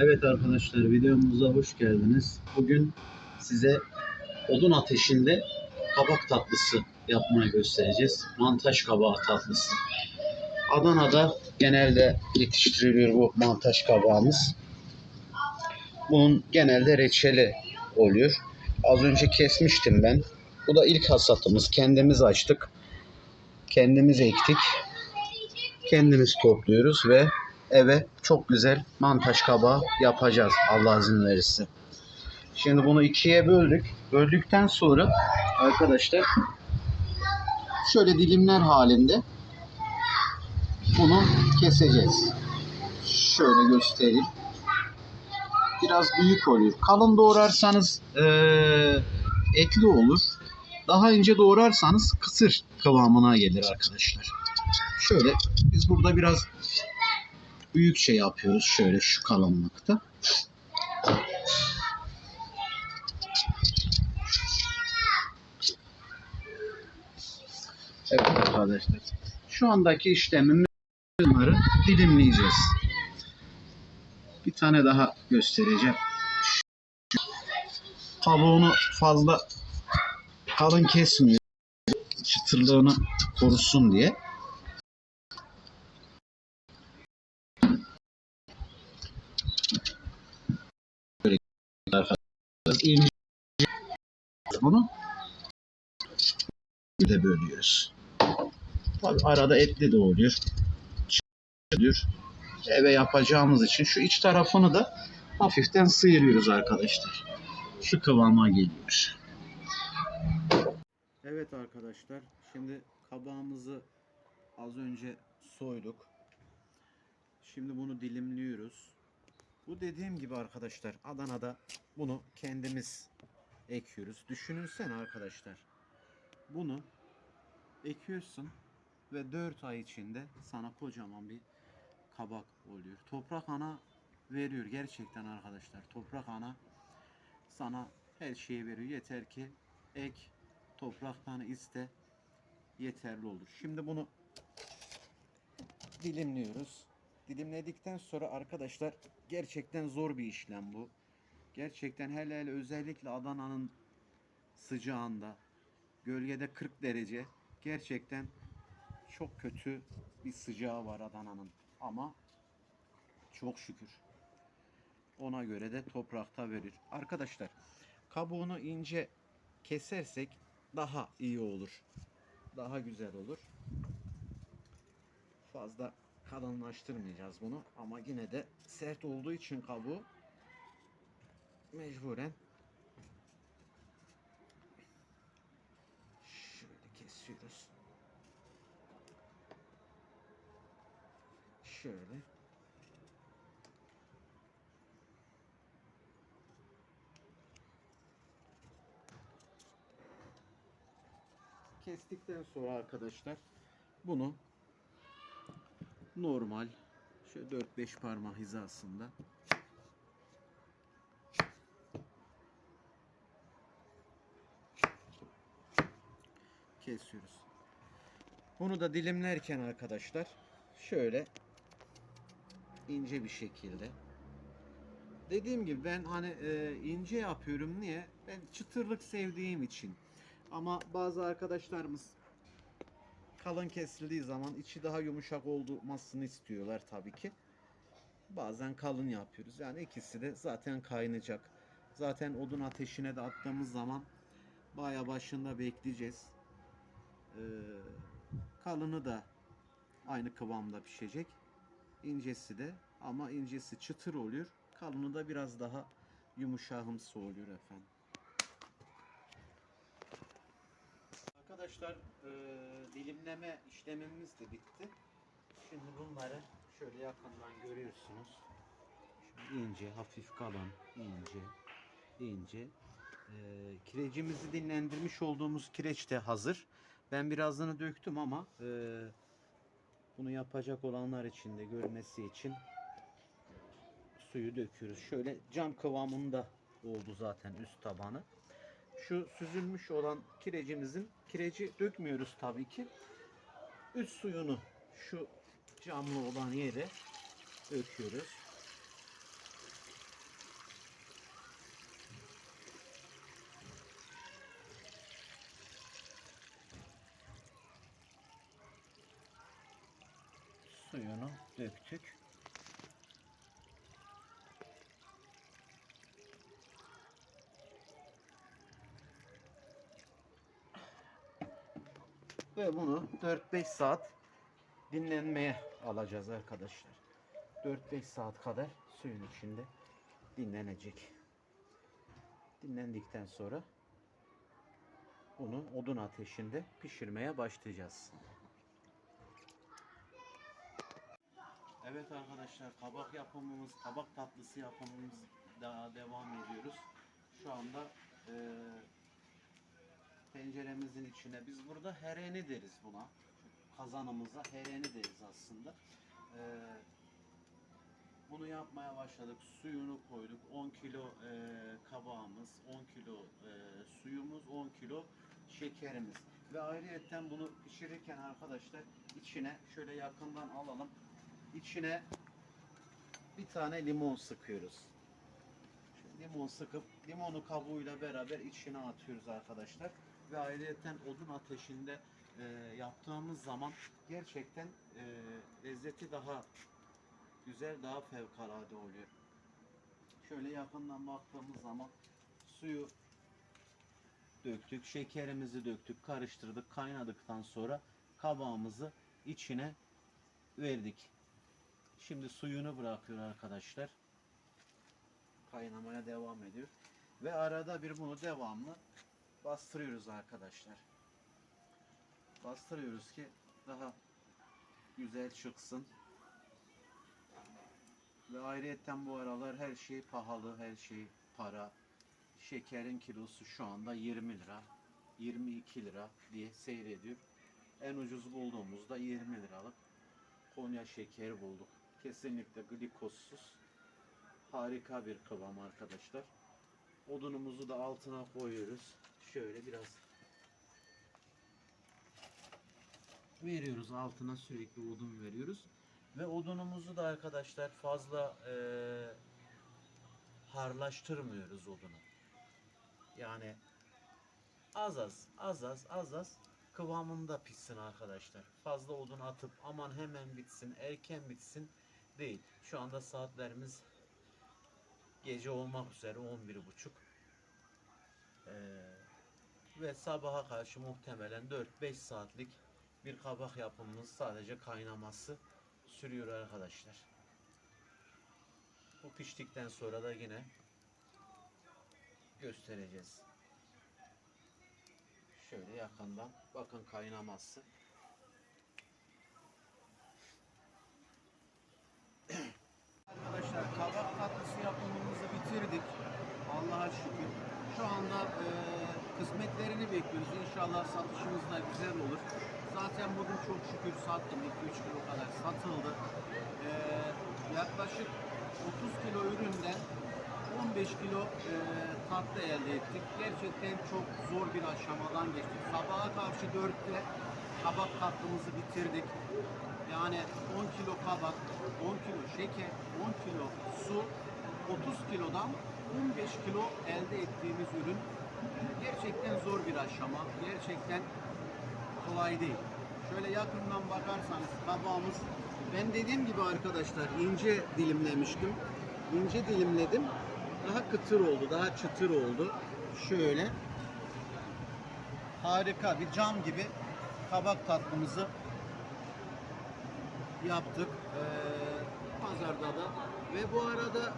Evet arkadaşlar videomuza hoş geldiniz. Bugün size odun ateşinde kabak tatlısı yapmayı göstereceğiz. Mantaş kabağı tatlısı. Adana'da genelde yetiştiriliyor bu mantaş kabağımız. Bunun genelde reçeli oluyor. Az önce kesmiştim ben. Bu da ilk hasatımız. Kendimiz açtık. Kendimiz ektik. Kendimiz topluyoruz ve eve çok güzel mantaş kabağı yapacağız Allah izin verirse. Şimdi bunu ikiye böldük. Böldükten sonra arkadaşlar şöyle dilimler halinde bunu keseceğiz. Şöyle göstereyim. Biraz büyük oluyor. Kalın doğrarsanız eee, etli olur. Daha ince doğrarsanız kısır kıvamına gelir arkadaşlar. Şöyle biz burada biraz büyük şey yapıyoruz şöyle şu kalınlıkta. Evet arkadaşlar. Şu andaki işlemimiz bunları dilimleyeceğiz. Bir tane daha göstereceğim. Kabuğunu fazla kalın kesmiyor. Çıtırlığını korusun diye. İnce bunu de bölüyoruz. Tabii arada etli de oluyor. Çıkıyor. Eve yapacağımız için şu iç tarafını da hafiften sıyırıyoruz arkadaşlar. Şu kıvama geliyor. Evet arkadaşlar şimdi kabağımızı az önce soyduk. Şimdi bunu dilimliyoruz. Bu dediğim gibi arkadaşlar Adana'da bunu kendimiz ekiyoruz. Düşünülsen arkadaşlar. Bunu ekiyorsun ve 4 ay içinde sana kocaman bir kabak oluyor. Toprak ana veriyor gerçekten arkadaşlar. Toprak ana sana her şeyi veriyor. Yeter ki ek topraktan iste yeterli olur. Şimdi bunu dilimliyoruz. Dilimledikten sonra arkadaşlar gerçekten zor bir işlem bu. Gerçekten hele hele özellikle Adana'nın sıcağında gölgede 40 derece gerçekten çok kötü bir sıcağı var Adana'nın ama çok şükür ona göre de toprakta verir. Arkadaşlar kabuğunu ince kesersek daha iyi olur. Daha güzel olur. Fazla kalınlaştırmayacağız bunu ama yine de sert olduğu için kabuğu mecburen şöyle kesiyoruz. Şöyle. Kestikten sonra arkadaşlar bunu normal şöyle 4-5 parmak hizasında kesiyoruz. Bunu da dilimlerken arkadaşlar şöyle ince bir şekilde dediğim gibi ben hani e, ince yapıyorum niye? Ben çıtırlık sevdiğim için. Ama bazı arkadaşlarımız kalın kesildiği zaman içi daha yumuşak olmasını istiyorlar tabii ki. Bazen kalın yapıyoruz. Yani ikisi de zaten kaynayacak. Zaten odun ateşine de attığımız zaman baya başında bekleyeceğiz. Ee, kalını da aynı kıvamda pişecek. İncesi de ama incesi çıtır oluyor. Kalını da biraz daha yumuşağımsı oluyor efendim. Arkadaşlar e, dilimleme işlemimiz de bitti. Şimdi bunları şöyle yakından görüyorsunuz. Şimdi ince, hafif kalan, ince, ince. E, kirecimizi dinlendirmiş olduğumuz kireç de hazır. Ben birazını döktüm ama e, bunu yapacak olanlar için de görmesi için suyu döküyoruz. Şöyle cam kıvamında oldu zaten üst tabanı şu süzülmüş olan kirecimizin kireci dökmüyoruz tabii ki. Üst suyunu şu camlı olan yere döküyoruz. Suyunu döktük. Ve bunu 4-5 saat dinlenmeye alacağız arkadaşlar. 4-5 saat kadar suyun içinde dinlenecek. Dinlendikten sonra bunu odun ateşinde pişirmeye başlayacağız. Evet arkadaşlar kabak yapımımız, kabak tatlısı yapımımız daha devam ediyoruz. Şu anda eee tenceremizin içine biz burada hereni deriz buna. Kazanımıza hereni deriz aslında. Eee, bunu yapmaya başladık. Suyunu koyduk. 10 kilo eee, kabağımız, 10 kilo eee, suyumuz, 10 kilo şekerimiz. Ve ayrıyetten bunu pişirirken arkadaşlar içine şöyle yakından alalım. İçine bir tane limon sıkıyoruz. Şöyle limon sıkıp limonu kabuğuyla beraber içine atıyoruz arkadaşlar. Ve ayrıyeten odun ateşinde e, yaptığımız zaman gerçekten e, lezzeti daha güzel, daha fevkalade oluyor. Şöyle yakından baktığımız zaman suyu döktük, şekerimizi döktük, karıştırdık, kaynadıktan sonra kabağımızı içine verdik. Şimdi suyunu bırakıyor arkadaşlar. Kaynamaya devam ediyor. Ve arada bir bunu devamlı bastırıyoruz arkadaşlar. Bastırıyoruz ki daha güzel çıksın. Ve ayrıyetten bu aralar her şey pahalı, her şey para. Şekerin kilosu şu anda 20 lira, 22 lira diye seyrediyor. En ucuz bulduğumuzda 20 liralık Konya şekeri bulduk. Kesinlikle glikozsuz. Harika bir kıvam arkadaşlar. Odunumuzu da altına koyuyoruz. Şöyle biraz veriyoruz altına sürekli odun veriyoruz. Ve odunumuzu da arkadaşlar fazla eee harlaştırmıyoruz odunu. Yani az az az az az az kıvamında pişsin arkadaşlar. Fazla odun atıp aman hemen bitsin, erken bitsin değil. Şu anda saatlerimiz gece olmak üzere 11.30. Ee, ve sabaha karşı muhtemelen 4-5 saatlik bir kabak yapımımız sadece kaynaması sürüyor arkadaşlar. Bu piştikten sonra da yine göstereceğiz. Şöyle yakından bakın kaynaması. Arkadaşlar kabak tatlısı yapımımızı bitirdik. Allah'a şükür. Şu anda e, kısmetlerini bekliyoruz. İnşallah satışımız da güzel olur. Zaten bugün çok şükür sattım. 2-3 kilo kadar satıldı. E, yaklaşık 30 kilo üründen 15 kilo e, tatlı elde ettik. Gerçekten çok zor bir aşamadan geçtik. Sabaha karşı 4'te kabak tatlımızı bitirdik. Yani 10 kilo kabak, 10 kilo şeker, 10 kilo su, 30 kilodan 15 kilo elde ettiğimiz ürün e, gerçekten zor bir aşama. Gerçekten kolay değil. Şöyle yakından bakarsanız kabağımız ben dediğim gibi arkadaşlar ince dilimlemiştim. İnce dilimledim. Daha kıtır oldu, daha çıtır oldu. Şöyle harika bir cam gibi kabak tatlımızı yaptık. Ee, pazarda da ve bu arada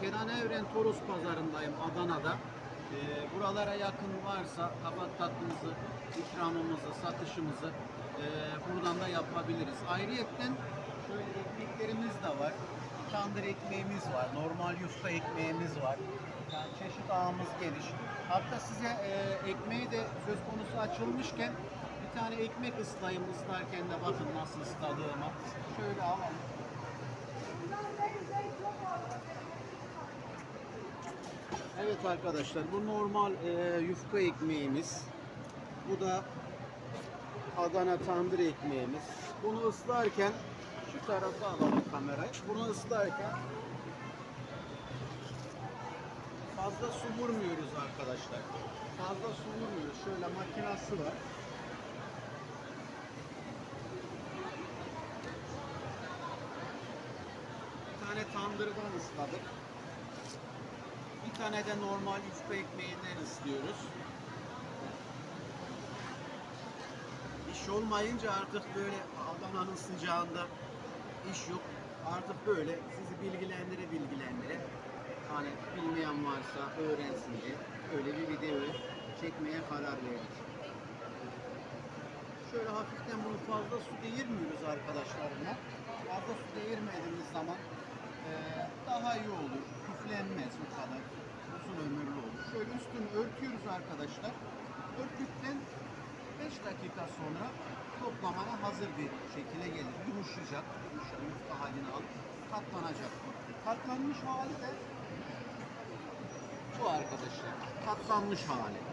Kenan Evren Toros pazarındayım Adana'da. Ee, buralara yakın varsa kabak tatlımızı, ikramımızı, satışımızı e, buradan da yapabiliriz. Ayrıyetten şöyle ekmeklerimiz de var. Tandır ekmeğimiz var, normal yufka ekmeğimiz var. Yani çeşit ağımız geniş. Hatta size e, ekmeği de söz konusu açılmışken bir tane ekmek ıslayayım ıslarken de bakın nasıl ısladığıma. Şöyle alalım. Evet arkadaşlar bu normal e, yufka ekmeğimiz. Bu da Adana tandır ekmeğimiz. Bunu ıslarken şu tarafa alalım kamerayı. Bunu ıslarken fazla su vurmuyoruz arkadaşlar. Fazla su vurmuyoruz. Şöyle makinası var. Tandırdan ısladık. Bir tane de normal yufka ekmeğinden ıslıyoruz. İş olmayınca artık böyle Adana'nın sıcağında iş yok. Artık böyle sizi bilgilendire bilgilendire hani bilmeyen varsa öğrensin diye öyle bir video çekmeye karar verdik. Şöyle hafiften bunu fazla su değirmiyoruz arkadaşlar buna. Fazla su değirmediğimiz zaman daha iyi olur. Küflenmez bu kadar. Uzun ömürlü olur. Şöyle üstünü örtüyoruz arkadaşlar. Örttükten 5 dakika sonra toplamana hazır bir şekilde gelir. Yumuşayacak. Yumuşak yufka halini alıp katlanacak. Katlanmış hali de bu arkadaşlar. Katlanmış hali.